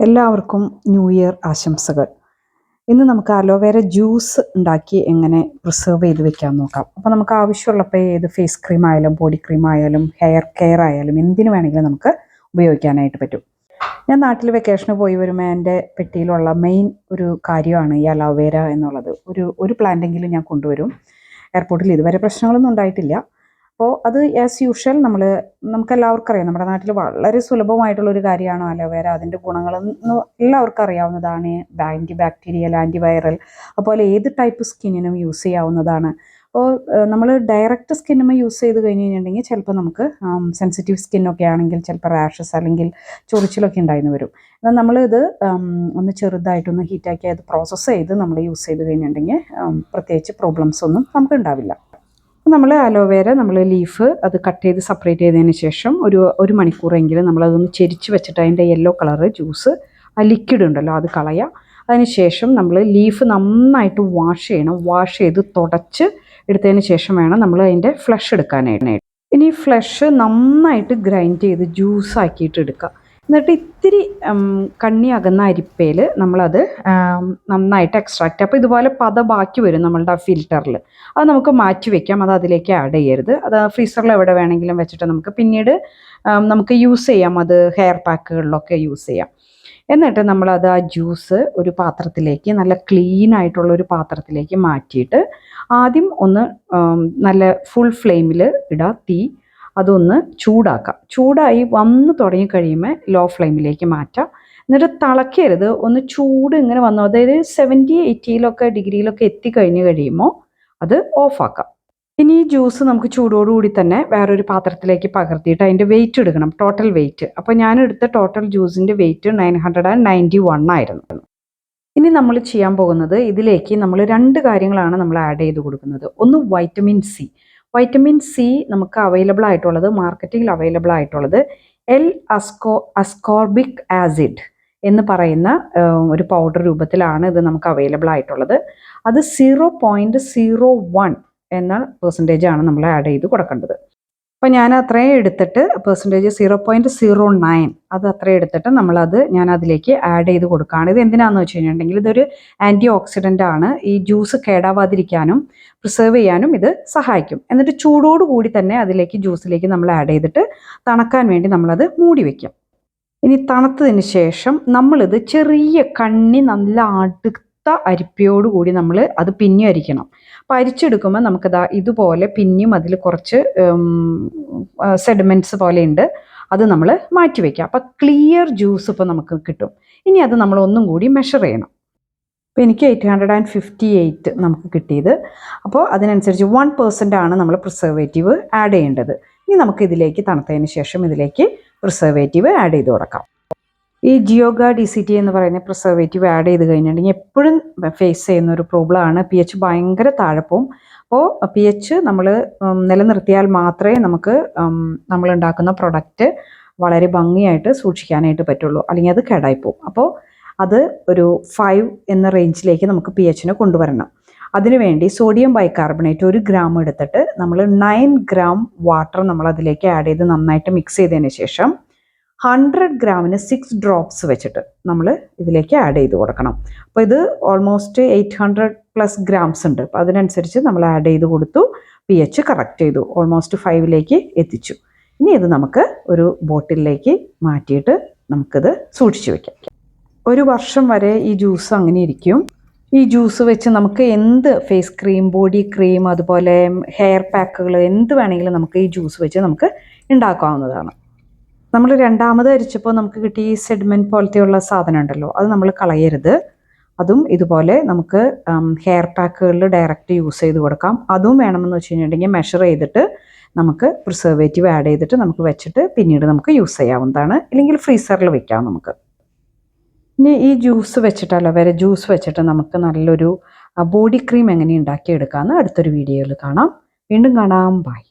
എല്ലാവർക്കും new year ആശംസകൾ. ഇന്ന് നമുക്ക് അലോവേര ജ്യൂസ് ഉണ്ടാക്കി എങ്ങനെ പ്രിസർവ് ചെയ്ത് വെക്കാൻ നോക്കാം. അപ്പോൾ നമുക്ക് ആവശ്യമുള്ളപ്പോൾ ഏത് ഫേസ് ക്രീം ആയാലും ബോഡി ക്രീം ആയാലും ഹെയർ കെയർ ആയാലും എന്തിനു വേണമെങ്കിലും നമുക്ക് ഉപയോഗിക്കാനായിട്ട് പറ്റും. ഞാൻ നാട്ടിൽ വെക്കേഷന് പോയി വരുമ്പോൾ എന്റെ പെട്ടിയിലുള്ള മെയിൻ ഒരു കാര്യമാണ് ഈ അലോവേര എന്നുള്ളത്. ഒരു ഒരു പ്ലാന്റെങ്കിലും ഞാൻ കൊണ്ടുവരും. എയർപോർട്ടിൽ ഇതുവരെ പ്രശ്നങ്ങളൊന്നും ഉണ്ടായിട്ടില്ല. അപ്പോൾ അത് ആസ് യൂഷ്വൽ നമ്മൾ നമുക്കെല്ലാവർക്കും അറിയാം. നമ്മുടെ നാട്ടിൽ വളരെ സുലഭമായിട്ടുള്ള ഒരു കാര്യമാണ് അലോവേര. അതിന്റെ ഗുണങ്ങളെന്ന് എല്ലാവർക്കും അറിയാവുന്നതാണ്. ആന്റി ബാക്ടീരിയൽ ആന്റി വൈറൽ അതുപോലെ ഏത് ടൈപ്പ് സ്കിന്നിനും യൂസ് ചെയ്യാവുന്നതാണ്. അപ്പോൾ നമ്മൾ ഡയറക്റ്റ് സ്കിന്നുമേ യൂസ് ചെയ്ത് കഴിഞ്ഞ് കഴിഞ്ഞിട്ടുണ്ടെങ്കിൽ ചിലപ്പോൾ നമുക്ക് സെൻസിറ്റീവ് സ്കിന്നൊക്കെ ആണെങ്കിൽ ചിലപ്പോൾ റാഷസ് അല്ലെങ്കിൽ ചൊറിച്ചിലൊക്കെ ഉണ്ടായിരുന്നു വരും. എന്നാൽ നമ്മളിത് ഒന്ന് ചെറുതായിട്ടൊന്ന് ഹീറ്റാക്കി അത് പ്രോസസ്സ് ചെയ്ത് നമ്മൾ യൂസ് ചെയ്ത് കഴിഞ്ഞിട്ടുണ്ടെങ്കിൽ പ്രത്യേകിച്ച് പ്രോബ്ലംസ് ഒന്നും നമുക്ക് ഉണ്ടാവില്ല. നമ്മൾ അലോവേര നമ്മൾ ലീഫ് അത് കട്ട് ചെയ്ത് സെപ്പറേറ്റ് ചെയ്തതിന് ശേഷം ഒരു ഒരു മണിക്കൂറെങ്കിലും നമ്മളതൊന്ന് ചെരിച്ച് വെച്ചിട്ട് അതിന്റെ യെല്ലോ കളറ് ജ്യൂസ് ആ ലിക്വിഡ് ഉണ്ടല്ലോ അത് കളയുക അതിന് ശേഷം നമ്മൾ ലീഫ് നന്നായിട്ട് വാഷ് ചെയ്യണം. വാഷ് ചെയ്ത് തുടച്ച് എടുത്തതിന് ശേഷം വേണം നമ്മൾ അതിന്റെ ഫ്ലഷ് എടുക്കാനായിട്ട്. ഇനി ഫ്ലഷ് നന്നായിട്ട് ഗ്രൈൻഡ് ചെയ്ത് ജ്യൂസ് ആക്കിയിട്ട് എടുക്കുക. എന്നിട്ട് ഇത്തിരി കണ്ണി അകന്ന അരിപ്പയിൽ നമ്മളത് നന്നായിട്ട് എക്സ്ട്രാക്റ്റ് അപ്പോൾ ഇതുപോലെ പത ബാക്കി വരും നമ്മളുടെ ആ ഫിൽറ്ററിൽ അത് നമുക്ക് മാറ്റി വെക്കാം. അത് അതിലേക്ക് ആഡ് ചെയ്യരുത്. അത് ഫ്രീസറിൽ എവിടെ വേണമെങ്കിലും വെച്ചിട്ട് നമുക്ക് പിന്നീട് നമുക്ക് യൂസ് ചെയ്യാം. അത് ഹെയർ പാക്കുകളിലൊക്കെ യൂസ് ചെയ്യാം. എന്നിട്ട് നമ്മളത് ആ ജ്യൂസ് ഒരു പാത്രത്തിലേക്ക് നല്ല ക്ലീൻ ആയിട്ടുള്ള ഒരു പാത്രത്തിലേക്ക് മാറ്റിയിട്ട് ആദ്യം ഒന്ന് നല്ല ഫുൾ ഫ്ലെയിമിൽ ഇടുക തീ അതൊന്ന് ചൂടാക്കാം. ചൂടായി വന്ന് തുടങ്ങി കഴിയുമ്പോൾ ലോ ഫ്ലെയിമിലേക്ക് മാറ്റാം. എന്നിട്ട് തിളക്കരുത്. ഒന്ന് ചൂട് ഇങ്ങനെ വന്നു. അതായത് സെവന്റി എയ്റ്റിയിലൊക്കെ ഡിഗ്രിയിലൊക്കെ എത്തിക്കഴിഞ്ഞ് കഴിയുമ്പോൾ അത് ഓഫാക്കാം ഇനി ഈ ജ്യൂസ് നമുക്ക് ചൂടോടുകൂടി തന്നെ വേറൊരു പാത്രത്തിലേക്ക് പകർത്തിയിട്ട് അതിന്റെ വെയിറ്റ് എടുക്കണം. ടോട്ടൽ വെയിറ്റ് അപ്പോൾ ഞാൻ എടുത്ത total ജ്യൂസിന്റെ weight nine hundred and ninety one ആയിരുന്നു. ഇനി നമ്മൾ ചെയ്യാൻ പോകുന്നത് ഇതിലേക്ക് നമ്മൾ രണ്ട് കാര്യങ്ങളാണ് നമ്മൾ ആഡ് ചെയ്ത് കൊടുക്കുന്നത്. ഒന്ന് വൈറ്റമിൻ സി വൈറ്റമിൻ സി നമുക്ക് അവൈലബിൾ ആയിട്ടുള്ളത് മാർക്കറ്റിൽ അവൈലബിൾ ആയിട്ടുള്ളത് എൽ അസ്കോ അസ്കോർബിക് ആസിഡ് എന്ന് പറയുന്ന ഒരു പൗഡർ രൂപത്തിലാണ് ഇത് നമുക്ക് അവൈലബിൾ ആയിട്ടുള്ളത്. അത് സീറോ പോയിന്റ് സീറോ വൺ എന്ന പെർസെന്റേജ് ആണ് നമ്മൾ ആഡ് ചെയ്ത് കൊടുക്കേണ്ടത്. അപ്പോൾ ഞാൻ അത്രയും എടുത്തിട്ട് percentage zero point zero nine അത് അത്രയും എടുത്തിട്ട് നമ്മളത് ഞാൻ അതിലേക്ക് ആഡ് ചെയ്ത് കൊടുക്കുകയാണ്. ഇത് എന്തിനാണെന്ന് വെച്ച് കഴിഞ്ഞിട്ടുണ്ടെങ്കിൽ ഇതൊരു ആന്റി ഓക്സിഡന്റ് ആണ്. ഈ ജ്യൂസ് കേടാവാതിരിക്കാനും പ്രിസേർവ് ചെയ്യാനും ഇത് സഹായിക്കും. എന്നിട്ട് ചൂടോട് കൂടി തന്നെ അതിലേക്ക് ജ്യൂസിലേക്ക് നമ്മൾ ആഡ് ചെയ്തിട്ട് തണക്കാൻ വേണ്ടി നമ്മളത് മൂടി വയ്ക്കും ഇനി തണുത്തതിന് ശേഷം നമ്മളിത് ചെറിയ കണ്ണി നല്ല അടുത്ത അരിപ്പയോടുകൂടി നമ്മൾ അത് പിന്നി അരിക്കണം. അപ്പോൾ നമുക്കിതാ ഇതുപോലെ പിന്നെയും അതിൽ കുറച്ച് സെഡിമെന്റ്സ് പോലെ ഉണ്ട് അത് നമ്മൾ മാറ്റി വയ്ക്കുക അപ്പോൾ ക്ലിയർ ജ്യൂസ് ഇപ്പോൾ നമുക്ക് കിട്ടും. ഇനി അത് നമ്മൾ ഒന്നും കൂടി മെഷർ ചെയ്യണം. അപ്പോൾ എനിക്ക് eight hundred and fifty eight നമുക്ക് കിട്ടിയത്. അപ്പോൾ അതിനനുസരിച്ച് വൺ പെർസെന്റ് ആണ് നമ്മൾ പ്രിസർവേറ്റീവ് ആഡ് ചെയ്യേണ്ടത്. ഇനി നമുക്ക് ഇതിലേക്ക് തണുത്തതിന് ശേഷം ഇതിലേക്ക് പ്രിസർവേറ്റീവ് ആഡ് ചെയ്ത് കൊടുക്കാം. ഈ ജിയോഗ ഡി സി ടി എന്ന് പറയുന്ന പ്രിസർവേറ്റീവ് ആഡ് ചെയ്ത് കഴിഞ്ഞിട്ടുണ്ടെങ്കിൽ എപ്പോഴും ഫേസ് ചെയ്യുന്ന ഒരു പ്രോബ്ലമാണ് പി എച്ച് ഭയങ്കര താഴെപ്പോവും. അപ്പോൾ പി എച്ച് നമ്മൾ നിലനിർത്തിയാൽ മാത്രമേ നമുക്ക് നമ്മൾ ഉണ്ടാക്കുന്ന പ്രൊഡക്റ്റ് വളരെ ഭംഗിയായിട്ട് സൂക്ഷിക്കാനായിട്ട് പറ്റുള്ളൂ. അല്ലെങ്കിൽ അത് കേടായിപ്പോവും. അപ്പോൾ അത് ഒരു ഫൈവ് എന്ന റേഞ്ചിലേക്ക് നമുക്ക് പി എച്ചിനെ കൊണ്ടുവരണം. അതിനുവേണ്ടി സോഡിയം ബൈകാർബണേറ്റ് ഒരു ഗ്രാം എടുത്തിട്ട് നമ്മൾ നയൻ ഗ്രാം വാട്ടർ നമ്മൾ അതിലേക്ക് ആഡ് ചെയ്ത് നന്നായിട്ട് മിക്സ് ചെയ്തതിന് ശേഷം ഹൺഡ്രഡ് ഗ്രാമിന് സിക്സ് ഡ്രോപ്സ് വെച്ചിട്ട് നമ്മൾ ഇതിലേക്ക് ആഡ് ചെയ്ത് കൊടുക്കണം. അപ്പോൾ ഇത് almost eight hundred plus grams ഉണ്ട്. അപ്പോൾ അതിനനുസരിച്ച് നമ്മൾ ആഡ് ചെയ്ത് കൊടുത്തു പി എച്ച് കറക്റ്റ് ചെയ്തു ഓൾമോസ്റ്റ് ഫൈവിലേക്ക് എത്തിച്ചു. ഇനി ഇത് നമുക്ക് ഒരു ബോട്ടിലേക്ക് മാറ്റിയിട്ട് നമുക്കിത് സൂക്ഷിച്ചു വെക്കാം. ഒരു വർഷം വരെ ഈ ജ്യൂസ് അങ്ങനെ ഇരിക്കും. ഈ ജ്യൂസ് വെച്ച് നമുക്ക് എന്ത് ഫേസ് ക്രീം ബോഡി ക്രീം അതുപോലെ ഹെയർ പാക്കുകൾ എന്ത് വേണമെങ്കിലും നമുക്ക് ഈ ജ്യൂസ് വെച്ച് നമുക്ക് ഉണ്ടാക്കാവുന്നതാണ്. നമ്മൾ രണ്ടാമത് അരിച്ചപ്പോൾ നമുക്ക് കിട്ടിയ ഈ സെഡ്മെന്റ് പോലത്തെയുള്ള സാധനം ഉണ്ടല്ലോ അത് നമ്മൾ കളയരുത്. അതും ഇതുപോലെ നമുക്ക് ഹെയർ പാക്കുകളിൽ ഡയറക്റ്റ് യൂസ് ചെയ്ത് കൊടുക്കാം. അതും വേണമെന്ന് വെച്ച് കഴിഞ്ഞിട്ടുണ്ടെങ്കിൽ മെഷർ ചെയ്തിട്ട് നമുക്ക് പ്രിസർവേറ്റീവ് ആഡ് ചെയ്തിട്ട് നമുക്ക് വെച്ചിട്ട് പിന്നീട് നമുക്ക് യൂസ് ചെയ്യാവുന്നതാണ്. ഇല്ലെങ്കിൽ ഫ്രീസറിൽ വെക്കാം നമുക്ക്. ഇനി ഈ ജ്യൂസ് വെച്ചിട്ടല്ല വരെ ജ്യൂസ് വെച്ചിട്ട് നമുക്ക് നല്ലൊരു ബോഡി ക്രീം എങ്ങനെ ഉണ്ടാക്കിയെടുക്കാമെന്ന് അടുത്തൊരു വീഡിയോയിൽ കാണാം. വീണ്ടും കാണാം. ബൈ